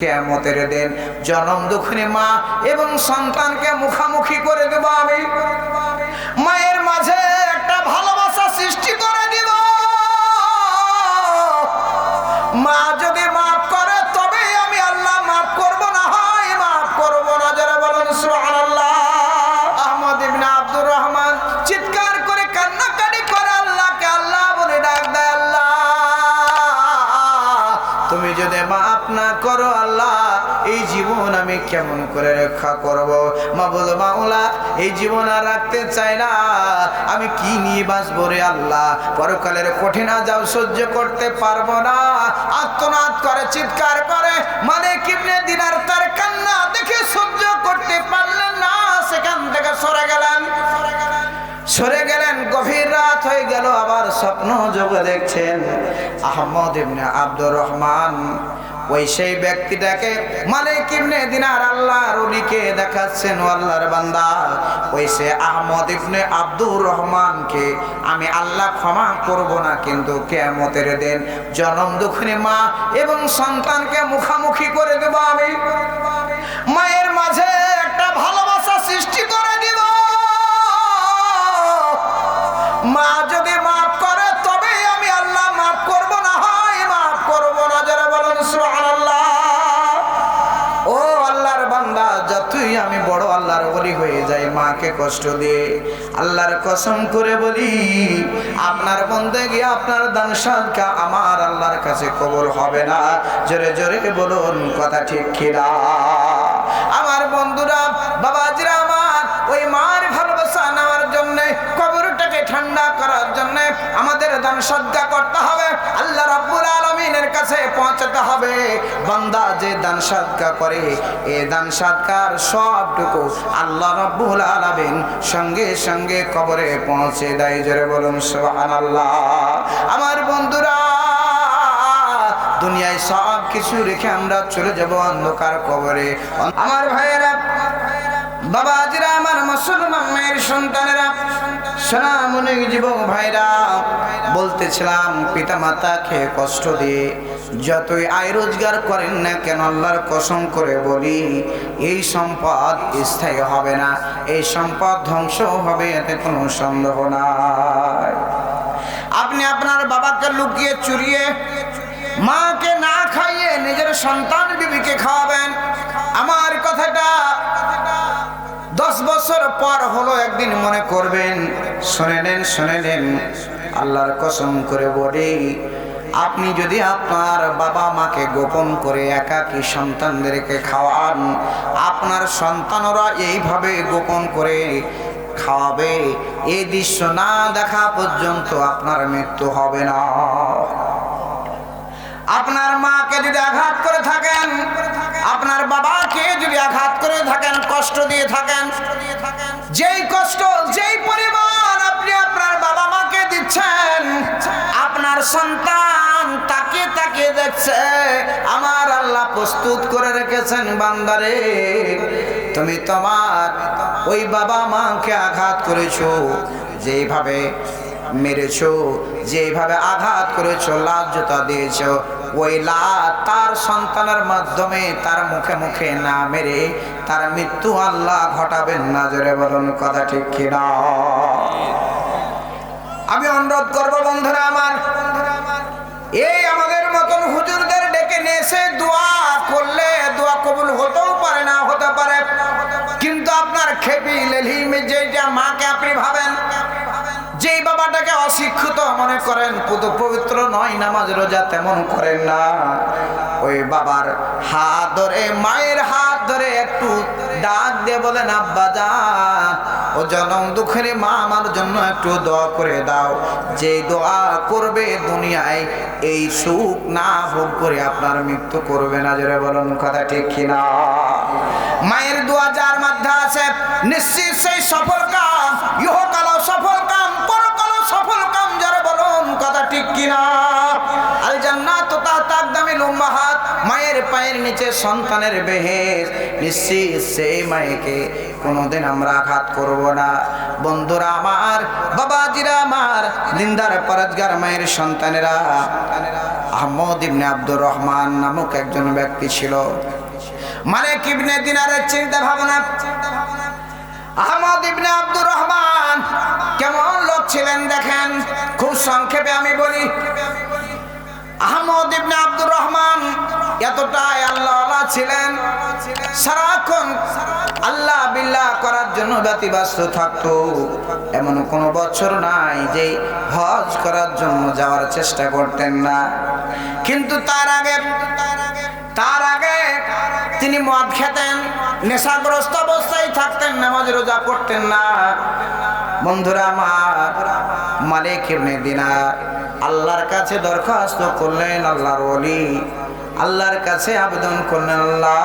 কেমতের দিন জনম দুঃখিনী মা এবং সন্তানকে মুখামুখি করে দেব আমি। মায়ের মাঝে একটা ভালোবাসা সৃষ্টি করে তুমি যদি মাফ না করো আল্লাহ, এই জীবন আমি কেমন করে রক্ষা করব? মাবুল মাওলা, এই জীবন আর রাখতে চাই না। আমি কি নিয়ে বাঁচবো রে আল্লাহ? পরকালের কঠিন আজাব সহ্য করতে পারব না। আত্মনাদ করে, চিৎকার করে মানে কিবনে দিনার তার কান্না দেখে সহ্য করতে পারলেন না। সেখান থেকে সরে গেলেন। সরে গেলেন, গভীর রাত হয়ে গেল, আবার স্বপ্ন যোগে দেখছেন আহমদ ইবনে আব্দুর রহমান। ওই সেই ব্যক্তিটাকে মালিক ইবনে দিনার আল্লাহর ওলিকে দেখাচ্ছেন আল্লাহর বান্দা। ওই সে আহমদ ইবনে আব্দুর রহমানকে, আমি আল্লাহ ক্ষমা করব না, কিন্তু কেয়ামতের দিন জনম দুঃখিনী মা এবং সন্তানকে মুখামুখি করে দেব আমি। মায়ের মাঝে মা যদি মাফ করে তবে আমি আল্লাহ মাফ করব না হয় মাফ করব না। যারা বলেন, সুবহানাল্লাহ। ও আল্লাহর বান্দা, যতই আমি বড় আল্লাহর বলি হয়ে যাই, মাকে কষ্ট দিয়ে আল্লাহর কসম করে বলি, আপনার বন্ধে গিয়ে আপনার দান সাদকা আমার আল্লাহর কাছে কবর হবে না। জোরে জোরে বলুন, কথা ঠিক কিনা? দান সদ্গা করতে হবে। আল্লাহ রাব্বুল আলমিনের কাছে পৌঁছাতে হবে। বান্দা যে দান সদ্গা করে, এ দান সৎকার সবটুকু আল্লাহ রাব্বুল আলামিন সঙ্গে সঙ্গে কবরে পৌঁছে দেয়। জোরে বলুন, সুবহানাল্লাহ। আমার বন্ধুরা, দুনিয়ায় সব কিছু রেখে আমরা চলে যাব অন্ধকার কবরে। আমার ভাইয়েরা বাবাজিরা আমার মুসলমান মায়ের সন্তানেরা, সালাম অনেক যুবক ভাইরা, বলতেছিলাম পিতা মাতাকে কষ্ট দিয়ে যতই আয় রোজগার করেন না কেন, আল্লাহর কসম করে বলি, এই সম্পদ স্থায়ী হবে না, এই সম্পদ ধ্বংস হবে, এতে কোনো সন্দেহ নাই। আপনি আপনার বাবাকে লুকিয়ে চুরিয়ে, মাকে না খাইয়ে নিজের সন্তান বিবিকে খাওয়াবেন বছর পর হলো একদিন মনে করবেন, শুনে নেন শুনে নেন, আল্লাহর কসম করে বলি, আপনি যদি আপনার বাবা মাকে গোপন করে একাকী সন্তানদেরকে খাওয়ান, আপনার সন্তানরা এইভাবে গোপন করে খাওয়াবে এই দৃশ্য না দেখা পর্যন্ত আপনার মৃত্যু হবে না। আপনার মাকে যদি আঘাত করে থাকেন আপনার বাবাকে যদি আঘাত করে থাকেন, কষ্ট দিয়ে থাকেন, যেই কষ্ট, যেই পরিমাণ আপনি আপনার বাবা মাকে দিচ্ছেন, আপনার সন্তান তাকে তাকে দেখছে, আমার আল্লাহ প্রস্তুত করে রেখেছেন, বান্দারে, তুমি তোমার ওই বাবা মাকে আঘাত করেছ। যেইভাবে মেরেছো, যেভাবে আঘাত করেছ, লাজ্জতা দিয়েছ, ওই লাত তার সন্তানের মাধ্যমে তার মুখে মুখে না মেরে তার মৃত্যু আল্লাহ ঘটাবেন না, জোরে বলুন কথা ঠিক কিনা? আমি অনুরোধ করব বন্ধুরা আমার, এই আমাদের মতন হুজুরদের ডেকে নিয়ে এসে দোয়া করলে দোয়া কবুল হতেও পারে, না হতে পারে। কিন্তু আপনার খেপি লেলিমে যেটা মাকে আপনি ভাবেন। যেই অশিক্ষিত মনে করেন পবিত্র নয়, নামাজ রোজা তেমন করেন না। ওই বাবার হাত ধরে, মায়ের হাত ধরে একটু ডাক দিয়ে বলেন, আব্বা যান ও জনম দুঃখের মা, আমার জন্য একটু দোয়া করে দাও। যে দোয়া করবে দুনিয়ায়, এই সুখ না ভোগ করে আপনার মৃত্যু করবে না। জোরে বলুন, কথা ঠিক কিনা? মায়ের দোয়া যার মধ্যে আছে নিশ্চিত সেই সফল কাম ইহকাল সফল কাম মায়ের পায়ের নিচে সন্তানের বেহেস নিশ্চিত সেই মায়েকে কোনোদিন আমরা আঘাত করব না। বন্ধুরা আমার, বাবাজিরা আমার নিন্দার পরজগার মায়ের সন্তানেরা। আহমদ ইবনে আব্দুর রহমান নামক একজন ব্যক্তি ছিল। মালিক ইবনে দিনারের চিন্তা ভাবনা আহমদ ইবনে আব্দুর রহমান, কেমন লোক ছিলেন দেখেন? খুব সংক্ষেপে আমি বলি, আহমদ ইবনে আব্দুর রহমান এতটাই আল্লাহ ছিলেন। সারাক্ষণ আল্লাহ বিল্লাহ করার জন্য ব্যতিব্যস্ত থাকতো। এমন কোন বছর নাই যে হজ করার জন্য যাওয়ার চেষ্টা করতেন না। কিন্তু তার আগে তার আগে তিনি মদ খেতেন, নেশাগ্রস্ত অবস্থায় থাকতেন, নামাজ রোজা করতেন না। বন্ধুরা আমার, মালিক দিনার আল্লাহর কাছে দরখাস্ত করলেন আল্লাহর ওলি। আল্লাহর কাছে আবেদন করলেন, আল্লাহ,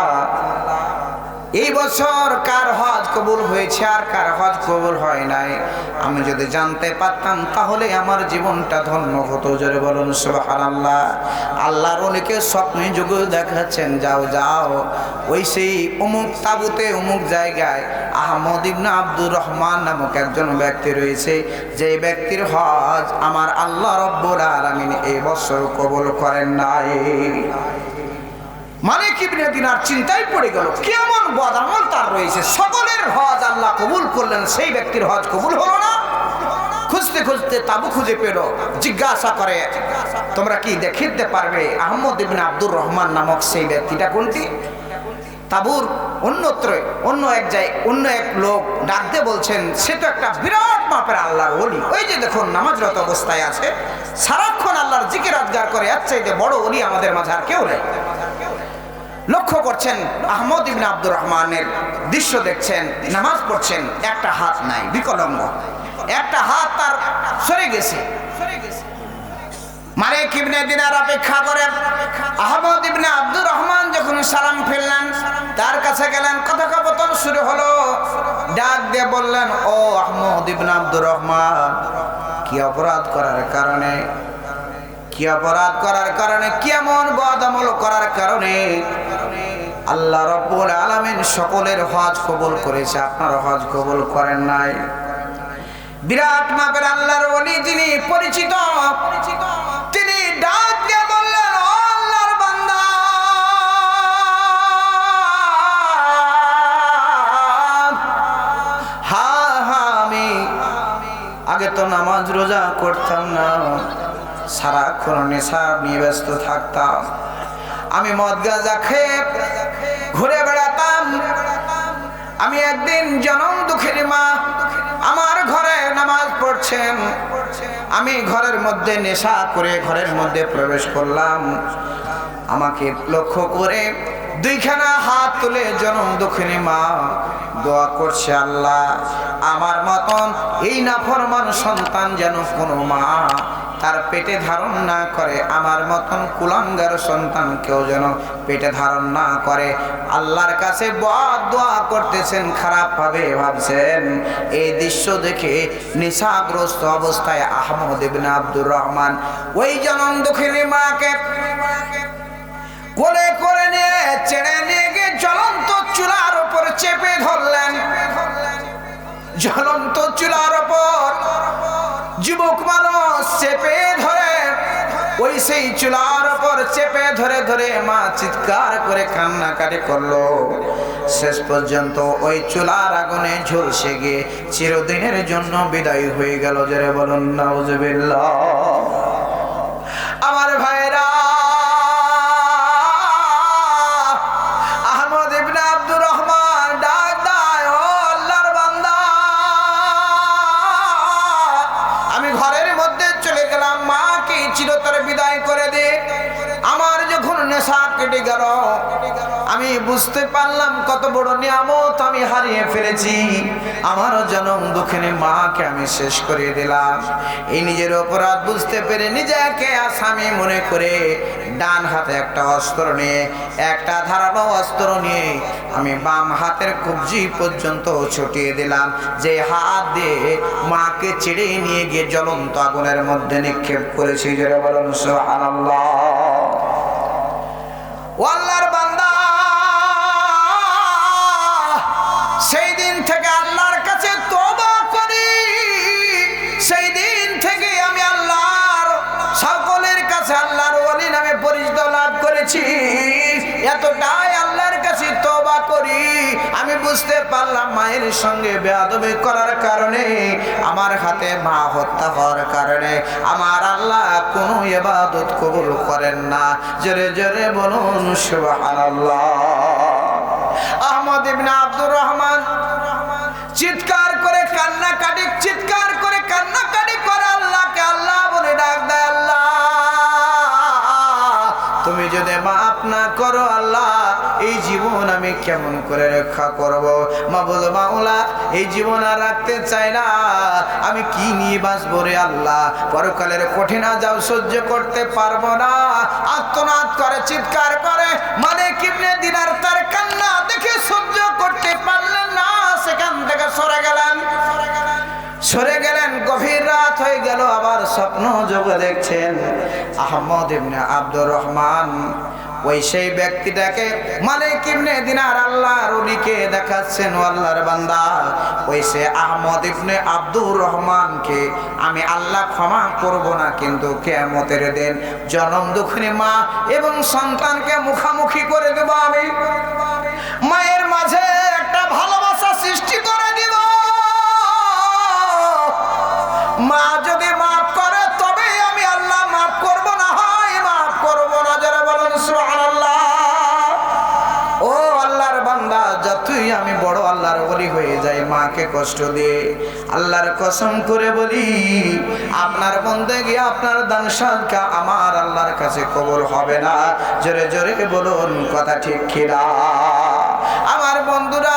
এই বছর কার হজ কবুল হয়েছে আর কার হজ কবুল হয় নাই? আমি যদি জানতে পারতাম, তাহলে আমার জীবনটা ধন্য হতো। জোরে বলুন, সুবহানাল্লাহ। আল্লাহর অনেকে স্বপ্নে যুগ দেখাচ্ছেন, যাও যাও। ওই সেই অমুক তাবুতে, অমুক জায়গায় আহমদ ইবনা আব্দুর রহমান নামক একজন ব্যক্তি রয়েছে। যে ব্যক্তির হজ আমার আল্লাহ রব্বুল আলামিন এই বছর কবুল করেন নাই। মালিক ইবনে দিনার চিন্তায় পড়ে গেল, কেমন বদামল তার রয়েছে? সকলের হজ আল্লাহ কবুল করলেন, সেই ব্যক্তির হজ কবুল হলো না। খুঁজতে খুঁজতে তাবু খুঁজে পেল, জিজ্ঞাসা করে, তোমরা কি দেখিতে পারবে আহমদ ইবনে আব্দুর রহমান নামক সেই ব্যক্তিটা কোনটি? তাবুর অন্যত্র, অন্য এক জায় অন্য এক লোক ডাকতে বলছেন, সে তো একটা বিরাট মাপের আল্লাহর ওলি। ওই যে দেখুন, নামাজরত অবস্থায় আছে, সারাক্ষণ আল্লাহর জিকে আজগার করে, এর চাইতে বড় ওলি আমাদের মাঝে আর কেউ নেই। লক্ষ্য করছেন, আহমদ ইবনে আব্দুর রহমানের দৃশ্য দেখছেন, নামাজ পড়ছেন, একটা হাত নাই বিকলঙ্গ একটা হাত তার সরে গেছে। মালিক ইবনে দিনার অপেক্ষা করে আহমদ ইবনে আব্দুর রহমান যখন সালাম ফেললেন, তার কাছে গেলেন, কথোপকথন শুরু হলো। ডাক দিয়ে বললেন, ও আহমদ ইবনে আব্দুর রহমান, কি অপরাধ করার কারণে কি অপরাধ করার কারণে কেমন বদামল করার কারণে? আল্লাহ রব্বুল আলামিন সকলের হজ কবুল করেছে, আপনার হজ কবুল করেন নাই। বিরাট মাপের আল্লাহর ওলি যিনি পরিচিত, তিনি ডাক দিয়ে বললেন আল্লাহর বান্দা, হা হা, আমি আগে তো নামাজ রোজা করতাম না। সারাক্ষণ নেশা নিয়ে ব্যস্ত থাকতাম। আমি মদ গাঁজা খেয়ে ঘুরে বেড়াতাম। আমি একদিন জনম দুঃখের মা, আমার ঘরে নামাজ পড়ছেন। আমি ঘরের মধ্যে নেশা করে ঘরের মধ্যে প্রবেশ করলাম। আমাকে লক্ষ্য করে দুইখানা হাত তুলে জনম দুঃখিনী মা, দোয়া করছে আল্লাহ, আমার মতন এই নাফরমান সন্তান যেন কোনো মা তার পেটে ধারণ না করে, আমার মতন কুলাঙ্গার সন্তান কেউ যেন পেটে ধারণ না করে। আল্লাহর কাছে বদ দোয়া করতেছেন, খারাপ ভাবে ভাবছেন। এই দৃশ্য দেখে নেশাগ্রস্ত অবস্থায় আহমদ ইবনে আব্দুর রহমান ওই জনম দুঃখিনী মাকে কোলে করে নিয়ে চেড়ে নিয়ে গিয়ে জ্বলন্ত চুলার উপর চেপে ধরলেন। জ্বলন্ত চুলার উপর যুবক মানুষ চেপে ধরে, ওই সেই চুলার উপর চেপে ধরে ধরে মা চিৎকার করে কান্নাকাটি করল। শেষ পর্যন্ত ওই চুলার আগুনে ঝুলসে গিয়ে চিরদিনের জন্য বিদায় হয়ে গেল। জেরে বলুন, নাউজুবিল্লাহ। আমি বুঝতে পারলাম কত বড় নিয়ামত আমি হারিয়ে ফেলেছি। আমারও জনম দুঃখিনী মাকে আমি শেষ করে দিলাম। এই নিজের অপরাধ বুঝতে পেরে নিজেকে আসামি মনে করে ডান হাতে একটা অস্ত্র নিয়ে, একটা ধারালো অস্ত্র নিয়ে আমি বাম হাতের কবজি পর্যন্ত ছুটিয়ে দিলাম। যে হাত দিয়ে মাকে ছেড়ে নিয়ে গিয়ে জ্বলন্ত আগুনের মধ্যে নিক্ষেপ করেছি যারা বলুন সুবহানাল্লাহ। ও বুঝতে পারলাম মায়ের সঙ্গে বেয়াদবি করার কারণে, আমার হাতে মা হত্যা হওয়ার কারণে, আমার আল্লাহ কোনো এবাদত কবুল করেন না। জোরে জোরে বলুন, সুবহানাল্লাহ। আহমদ ইবনে আব্দুর রহমান, চিৎকার কেমন করে রক্ষা করব? মাবুল মাওলা, এই জীবন আর রাখতে চাই না। আমি কি নিয়ে বাঁচবো রে আল্লাহ? পরকালের কঠিন আজাব সহ্য করতে পারব না। আত্মনাদ করে, চিৎকার করে মানে কিবনে দিনার তার কান্না দেখে সহ্য করতে পারলেন না। সেখান থেকে সরে গেলেন। সরে গেলেন, গভীর রাত হয়ে গেল, আবার স্বপ্ন যোগে দেখছেন। আহমদ ইবনে আব্দুর রহমান ওই সেই ব্যক্তিটাকে মালিক ইবনে দিনার আল্লাহর ওলিকে দেখাচ্ছেন আল্লাহর বান্দা। ওই সে আহমদ ইবনে আব্দুর রহমানকে আমি আল্লাহ ক্ষমা করব না, কিন্তু কেয়ামতের দিন জনম দুঃখিনী মা এবং সন্তানকে মুখামুখি করে দেব আমি। মায়ের বলি হয়ে যায় মাকে কষ্ট দিয়ে। আল্লাহর কসম করে বলি, আপনার বন্ধে গিয়ে আপনার দান সাদকা আমার আল্লাহর কাছে কবর হবে না। জোরে জোরে বলুন, কথা ঠিক কিনা? আমার বন্ধুরা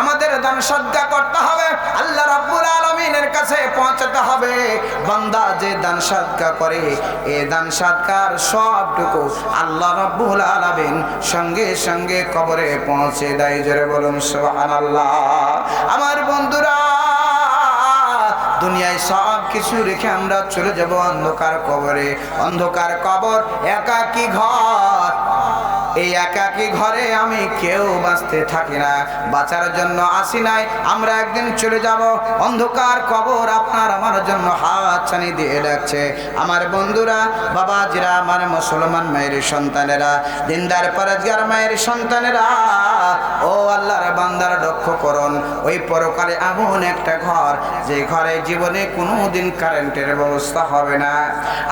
আমাদের দান সদ্গা করতে হবে। আল্লাহ রাব্বুল আলামিনের কাছে পৌঁছাতে হবে। বান্দা যে দান সদ্গা করে, এ দান সৎকার সবটুকু আল্লাহ রাব্বুল আলামিন সঙ্গে সঙ্গে কবরে পৌঁছে দেয়। জোরে বলুন, সুবহানাল্লাহ। আমার বন্ধুরা, দুনিয়ায় সব কিছু রেখে আমরা চলে যাব অন্ধকার কবরে। অন্ধকার কবর, একাকি ঘর। এই একাকি ঘরে আমি কেউ বাঁচতে থাকি না। বাঁচার জন্য আসি নাই, আমরা একদিন চলে যাব। অন্ধকার কবর আপনার আমার জন্য হাত ছানি দিয়ে ডাকছে। আমার বন্ধুরা, বাবাজিরা, আমার মুসলমান মায়ের সন্তানেরা, দিনদার পরাজগার মায়ের সন্তানেরা, ও আল্লাহর বান্দার লক্ষ্য করুন। ওই পরকালে এমন একটা ঘর, যে ঘরে জীবনে কোনো দিন কারেন্টের ব্যবস্থা হবে না।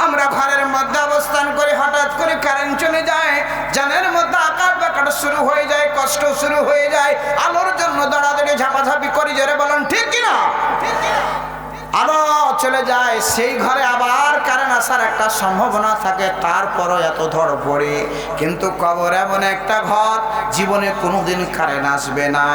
আমরা ঘরের মধ্যে অবস্থান করে, হঠাৎ করে কারেন্ট চলে যায়। জানের মধ্যে আকার বাকার শুরু হয়ে যায়, কষ্ট শুরু হয়ে যায়, আলোর জন্য দৌড়াদৌড়ি ঝাপাঝাপি করি, জোরে বলেন, ঠিক কিনা? আলো চলে যায়, সেই ঘরে আবার কারেন্ট আসার একটা সম্ভাবনা থাকে, তারপরও এত ধর পড়ে কিন্তু কবর এমন একটা ঘর, জীবনে কোনোদিন কারেন্ট আসবে না।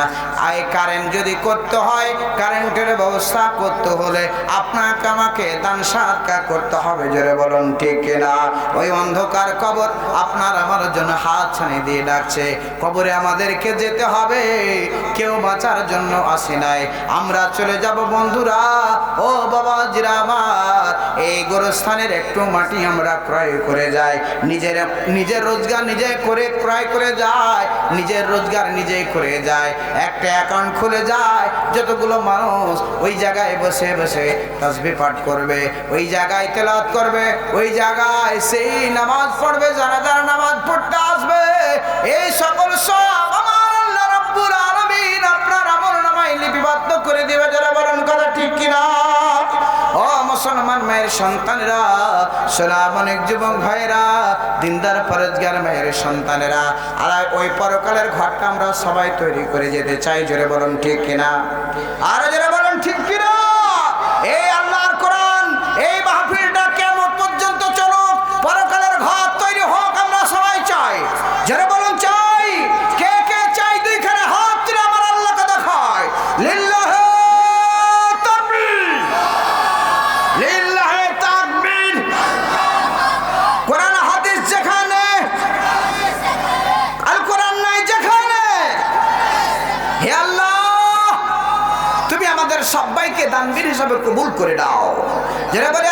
আই, কারেন্ট যদি করতে হয়, কারেন্টের ব্যবস্থা করতে হলে আপনাকে আমাকে দান সাদকা করতে হবে, জোরে বলুন ঠিক না ওই অন্ধকার কবর আপনার আমার জন্য হাত ছানি দিয়ে ডাকছে। কবরে আমাদেরকে যেতে হবে, কেউ বাঁচার জন্য আসি নাই। আমরা চলে যাব বন্ধুরা, ও বাবা জিরা আমার এই গোরস্থানের একটু মাটি আমরা ক্রয় করে যাই। নিজের নিজের রোজগার নিজে করে, ক্রয় করে যায়। নিজের রোজগার নিজেই করে যায়। একটা অ্যাকাউন্ট খুলে যায়। যতগুলো মানুষ ওই জায়গায় বসে বসে তসবি পাঠ করবে, ওই জায়গায় তেলাত করবে, ওই জায়গায় সেই নামাজ পড়বে, যারা যারা নামাজ পড়তে আসবে, এই সকল সব মুসলমান মায়ের সন্তানেরা সোনাম অনেক যুবক ভাইরা দিনদার ফরজগার মায়ের সন্তানেরা আর ওই পরকালের ঘরটা আমরা সবাই তৈরি করে যেতে চাই, জোরে বলুন ঠিক কিনা? আর জোরে বলুন ঠিক কিনা? এই আল্লাহর কোরআন, এই মাহফিলটা কেমন পর্যন্ত চলুক, পরকালের ঘর তৈরি হোক আমরা সবাই চাই। যারা বলুন চাই। কবুল করে দাও যারা বলে